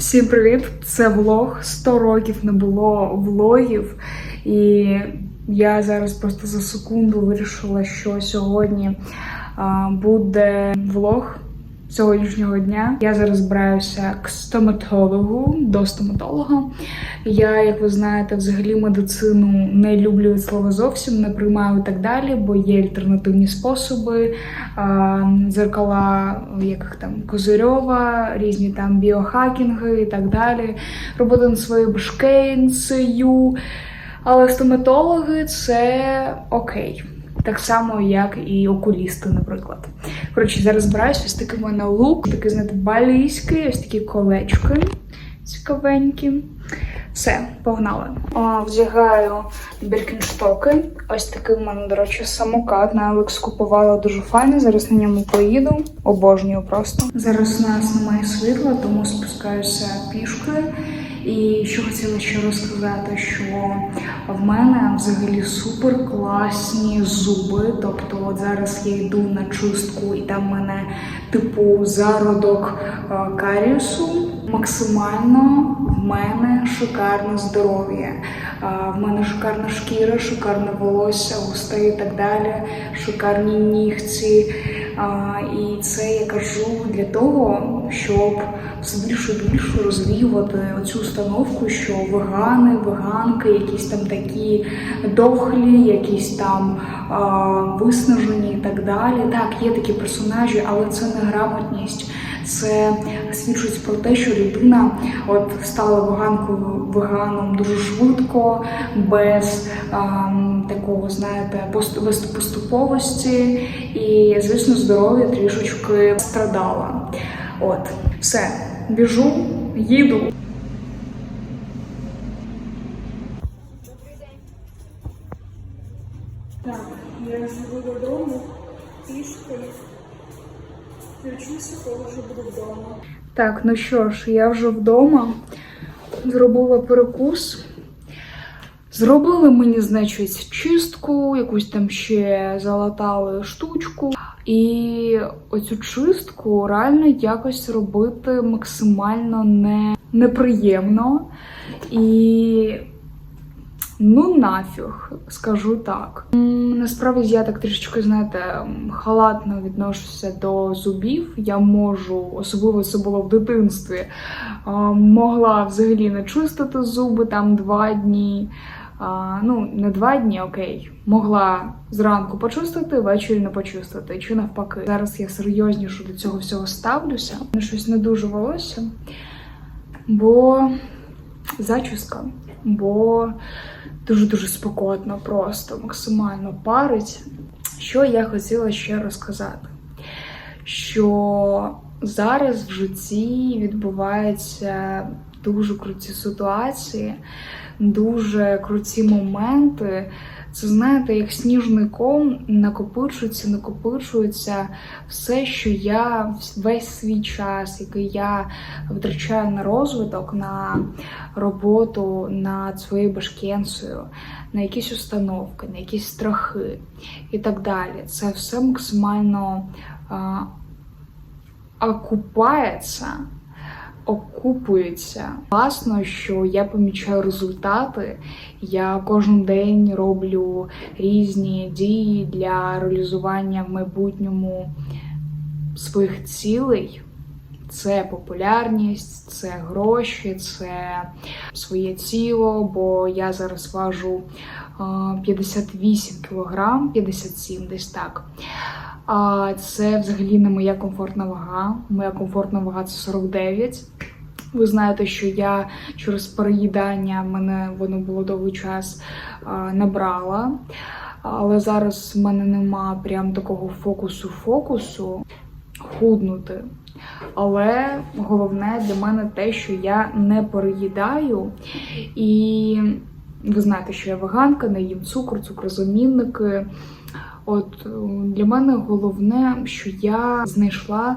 Всім привіт! Це влог. 100 років не було влогів, і я зараз просто за секунду вирішила, що сьогодні буде влог сьогоднішнього дня. Я зараз збираюся к стоматологу до стоматолога. Я, як ви знаєте, взагалі медицину не люблю від слова зовсім, не приймаю і так далі, бо є альтернативні способи, а, дзеркала, яких там Козирьова, різні там біохакінги і так далі. Робота над своєю башкенцею. Але стоматологи це окей. Так само, як і окулісти, наприклад. Коротше, зараз збираюся, ось такий в мене лук, такий, знаєте, балійський, ось такі колечки цікавенькі. Все, погнали. О, вдягаю біркінштоки. Ось такий в мене, до речі, самокат. На Алекс купувала дуже файно. Зараз на ньому поїду. Обожнюю просто. Зараз у нас немає світла, тому спускаюся пішки. І що хотіла ще розказати, що в мене взагалі супер класні зуби. Тобто, от зараз я йду на чистку, і там в мене типу зародок е, каріусу. Максимально в мене шикарне здоров'я. Е, В мене шикарна шкіра, шикарне волосся, густе і так далі, шикарні нігті. А, І це я кажу для того, щоб все більше і більше розвіювати оцю установку, що вегани, веганки, якісь там такі дохлі, якісь там а, виснажені і так далі. Так, є такі персонажі, але це не грамотність. Це свідчить про те, що людина от стала веганкою веганом дуже швидко, без ам, такого, знаєте, без поступовості, і звісно, здоров'я трішечки страдало. От, все, біжу, їду. Так, я живу додому пішки. Включуся, коли вже буду вдома. Так, ну що ж, я вже вдома. Зробила перекус. Зробили мені, значить, чистку, якусь там ще залатали штучку. І оцю чистку реально якось робити максимально не, неприємно. І Ну, нафіг, скажу так. Насправді я так трішечки, знаєте, халатно відношуся до зубів. Я можу, особливо це було в дитинстві, могла взагалі не чистити зуби там два дні. Ну, не два дні, окей. Могла зранку почистити, ввечері не почистити, чи навпаки. Зараз я серйозніше до цього всього ставлюся. Щось не дуже волосся, бо зачіска, бо дуже-дуже спекотно, просто максимально парить. Що я хотіла ще розказати? Що зараз в житті відбуваються дуже круті ситуації, дуже круті моменти. Це знаєте, як сніжний ком накопичується, накопичується все, що я весь свій час, який я витрачаю на розвиток, на роботу над своєю башкенцею, на якісь установки, на якісь страхи і так далі. Це все максимально а, окупається. Окупується. Класно, що я помічаю результати. Я кожен день роблю різні дії для реалізування в майбутньому своїх цілей. Це популярність, це гроші, це своє тіло, бо я зараз важу 58 кілограм, 57 десь так. А це взагалі не моя комфортна вага. Моя комфортна вага це 49. Ви знаєте, що я через переїдання мене воно було довгий час набрала. Але зараз в мене нема прям такого фокусу-фокусу худнути. Але головне для мене те, що я не переїдаю. І ви знаєте, що я веганка, не їм цукор, цукрозамінники. От е, для мене головне, що я знайшла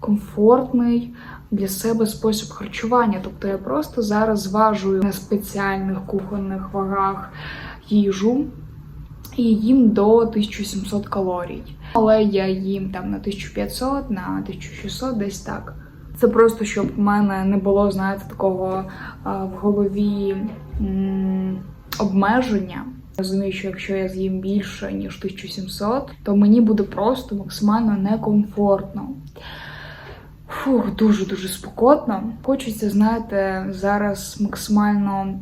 комфортний для себе спосіб харчування. Тобто я просто зараз зважую на спеціальних кухонних вагах їжу і їм до 1700 калорій. Але я їм там на 1500, на 1600, десь так. Це просто щоб в мене не було, знаєте, такого в голові м, обмеження. Розумію, що якщо я з'їм більше ніж 1700, то мені буде просто максимально некомфортно. Фух, дуже дуже спокотно. Хочеться, знаєте, зараз максимально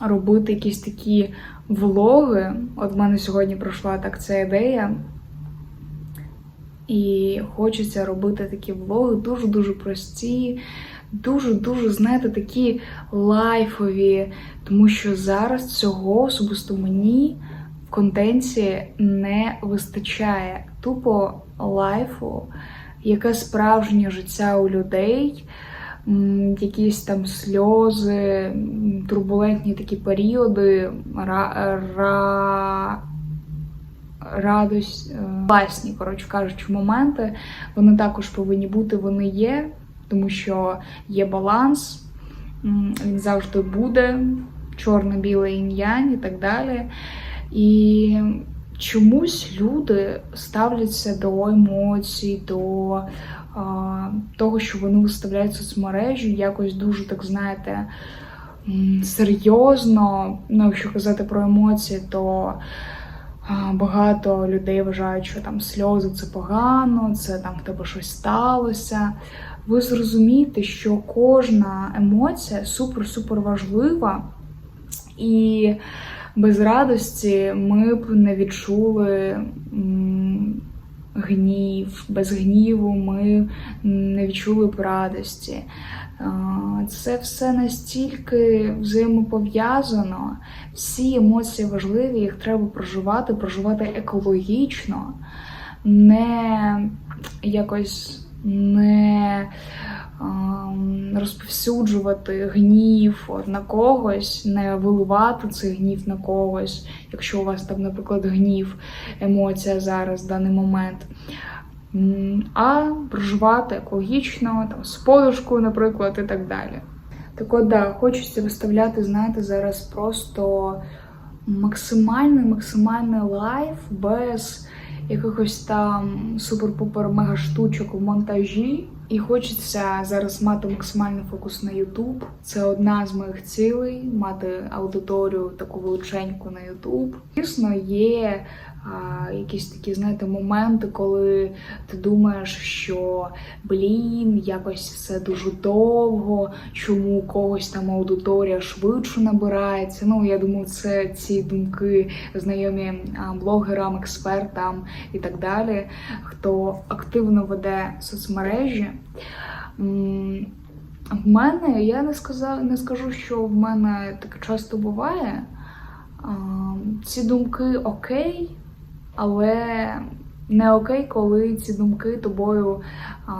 робити якісь такі влоги. От в мене сьогодні пройшла так ця ідея. І хочеться робити такі влоги дуже-дуже прості, дуже-дуже, знаєте, такі лайфові. Тому що зараз цього особисто мені в контенті не вистачає. Тупо лайфу, яке справжнє життя у людей, якісь там сльози, турбулентні такі періоди, ра, ра, радость, е, класні, коротше кажучи, моменти. Вони також повинні бути, вони є, тому що є баланс, він завжди буде, чорно-біле інь-янь і так далі. І чомусь люди ставляться до емоцій, до а, того, що вони виставляють соцмережі, якось дуже так знаєте. Серйозно, ну якщо казати про емоції, то Багато людей вважають, що там сльози це погано, це там в тебе щось сталося. Ви зрозумієте, що кожна емоція супер-супер важлива, і без радості ми б не відчули гнів, без гніву ми не відчули б радості. Це все настільки взаємопов'язано. Всі емоції важливі, їх треба проживати, проживати екологічно, не якось не розповсюджувати гнів на когось, не виливати цей гнів на когось, якщо у вас там, наприклад, гнів, емоція зараз в даний момент. А проживати екологічно, там, з подушкою, наприклад, і так далі. Так от, да, хочеться виставляти, знаєте, зараз просто максимальний, максимальний лайф без якихось там супер-пупер мега штучок в монтажі. І хочеться зараз мати максимальний фокус на Ютуб. Це одна з моїх цілей мати аудиторію таку величеньку на Ютуб. Звісно, є якісь такі, знаєте, моменти, коли ти думаєш, що блін, якось все дуже довго, чому у когось там аудиторія швидше набирається. Ну, я думаю, це ці думки знайомі блогерам, експертам і так далі, хто активно веде соцмережі. В мене я не сказав, не скажу, що в мене таке часто буває. Ці думки окей, але не окей, коли ці думки тобою а,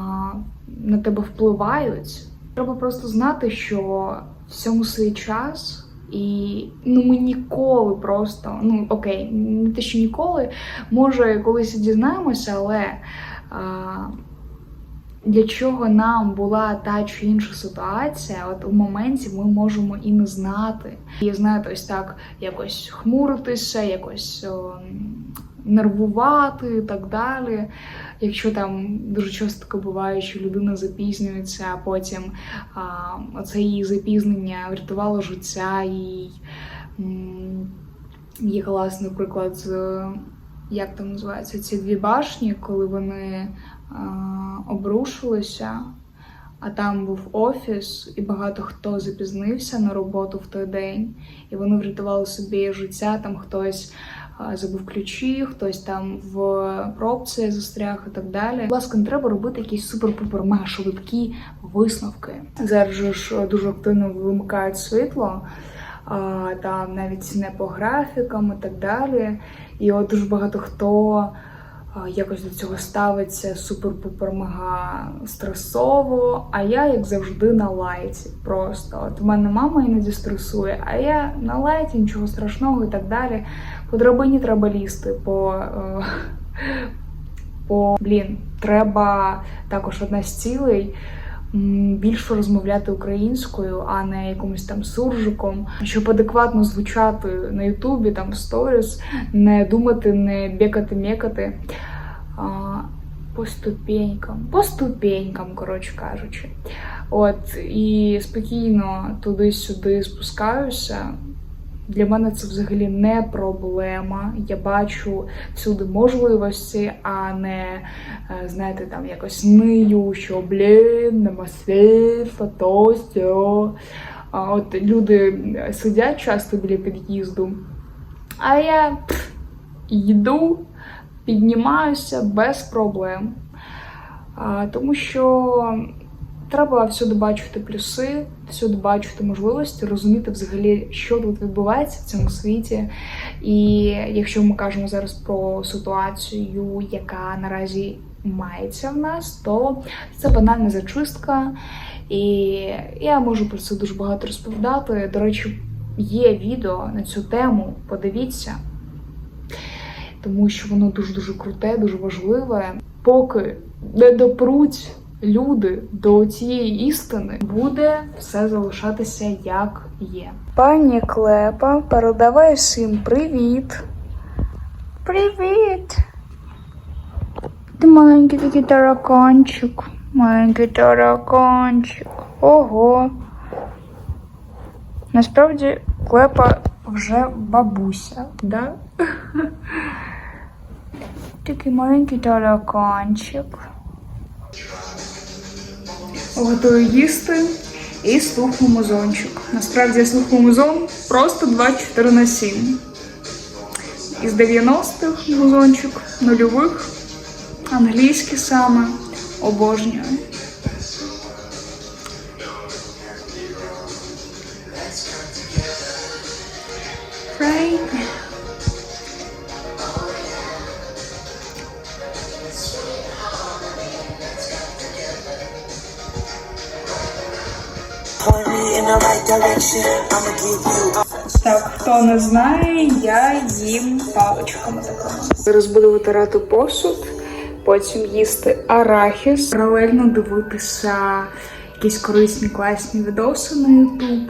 на тебе впливають. Треба просто знати, що всьому свій час, і ну ми ніколи просто, ну окей, не те, що ніколи, може колись і дізнаємося, але. А, для чого нам була та чи інша ситуація, от у моменті ми можемо і не знати. І знаєте, ось так якось хмуритися, якось о, нервувати і так далі. Якщо там дуже часто буває, що людина запізнюється, а потім а, оце її запізнення врятувало життя. М, Є класний приклад з як там називається ці дві башні, коли вони а, обрушилися, а там був офіс, і багато хто запізнився на роботу в той день, і вони врятували собі життя. Там хтось забув ключі, хтось там в пробці застряг і так далі. Будь не треба робити якісь супер-пупер мега швидкі висновки. Зараз ж дуже активно вимикають світло. Там навіть не по графікам і так далі. І от дуже багато хто якось до цього ставиться супер-пупер мега стресово. А я, як завжди, на лайті. Просто от в мене мама іноді стресує, а я на лайті, нічого страшного і так далі. По драбині треба лізти, по. е, По блін, треба також одна з цілей більше розмовляти українською, а не якимось там суржиком, щоб адекватно звучати на Ютубі, там в сторіс, не думати, не бекати, мекати. По ступенькам, по ступенькам, коротше кажучи. От і спокійно туди-сюди спускаюся. Для мене це взагалі не проблема. Я бачу всюди можливості, а не е, знаєте, там якось нию, що блін, нема світла, то сьо. От люди сидять часто біля під'їзду, а я пф, йду, піднімаюся без проблем. Тому що треба всюди бачити плюси, всюди бачити можливості, розуміти взагалі, що тут відбувається в цьому світі. І якщо ми кажемо зараз про ситуацію, яка наразі мається в нас, то це банальна зачистка. І я можу про це дуже багато розповідати. До речі, є відео на цю тему. Подивіться, тому що воно дуже дуже круте, дуже важливе. Поки не допруть люди до цієї істини, буде все залишатися як є. Пані Клепа, передавай всім привіт. Привіт! Ти маленький такий тараканчик. Маленький тараканчик. Ого. Насправді Клепа вже бабуся, да? Такий маленький тараканчик. Готую їсти і слух музончик. Насправді слух музон просто 24 на 7. Із 90-х музончик, нульових, англійський саме. Обожнюю. Так, хто не знає, я їм паличками такими. Зараз буду витирати посуд, потім їсти арахіс, паралельно дивитися якісь корисні класні відоси на YouTube.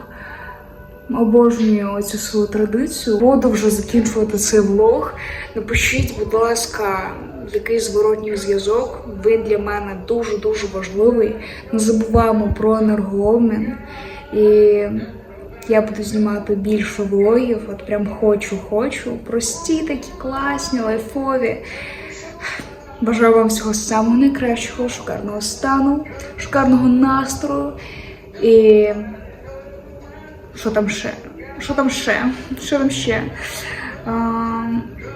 Обожнюю цю свою традицію. Буду вже закінчувати цей влог. Напишіть, будь ласка, який зворотній зв'язок. Він для мене дуже дуже важливий. Не забуваємо про енергообмін. І я буду знімати більше влогів. От прям хочу, хочу. Прості такі класні, лайфові. Бажаю вам всього самого найкращого, шикарного стану, шикарного настрою і що там ще? Що там ще? Що там ще? А,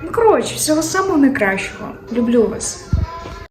ну, коротше, всього самого найкращого. Люблю вас.